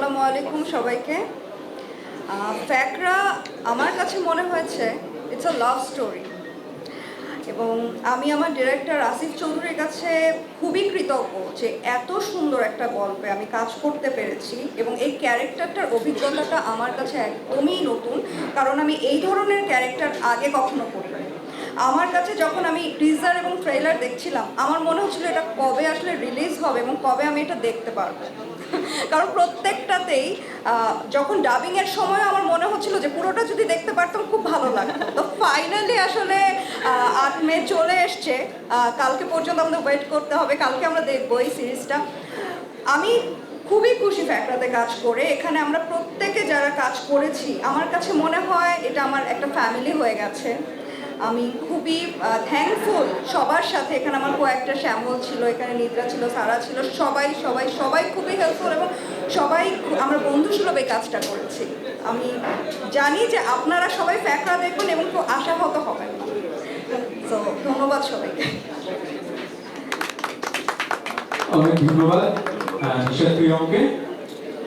আসসালামু আলাইকুম সবাইকে। ফ্যাকরা আমার কাছে মনে হয়েছে ইটস আ লাভ স্টোরি এবং আমি আমার ডিরেক্টর আসিফ চৌধুরীর কাছে খুবই কৃতজ্ঞ যে এত সুন্দর একটা গল্পে আমি কাজ করতে পেরেছি এবং এই ক্যারেক্টারটার অভিজ্ঞতাটা আমার কাছে একদমই নতুন, কারণ আমি এই ধরনের ক্যারেক্টার আগে কখনো করিনি। আমার কাছে যখন আমি টিজার এবং ট্রেলার দেখছিলাম, আমার মনে হচ্ছিল এটা কবে আসলে রিলিজ হবে এবং কবে আমি এটা দেখতে পারব। কারণ প্রত্যেকটাতেই যখন ডাবিং এর সময় আমার মনে হচ্ছিল যে পুরোটা যদি দেখতে পারতাম খুব ভালো লাগতো। তো ফাইনালি আসলে আট মে চলে এসছে। কালকে পর্যন্ত আমাদের ওয়েট করতে হবে, কালকে আমরা দেখব এই সিরিজটা আমি খুবই খুশি ফ্যাক্টরাতে কাজ করে। এখানে আমরা প্রত্যেকে যারা কাজ করেছি, আমার কাছে মনে হয় এটা আমার একটা ফ্যামিলি হয়ে গেছে। আমি খুবই থ্যাঙ্কফুল সবার সাথে। এখানে আমার কয়েকটা শ্যামল ছিল, এখানে নিদ্রা ছিল, সারা ছিল। সবাই সবাই সবাই খুবই হেল্পফুল এবং সবাই আমরা বন্ধু সুলভ এই কাজটা করেছি। আমি জানি যে আপনারা সবাই ফ্যাকরা দেখুন এবং খুব আশাহত হবেন। তো ধন্যবাদ সবাইকে। অনেক ধন্যবাদ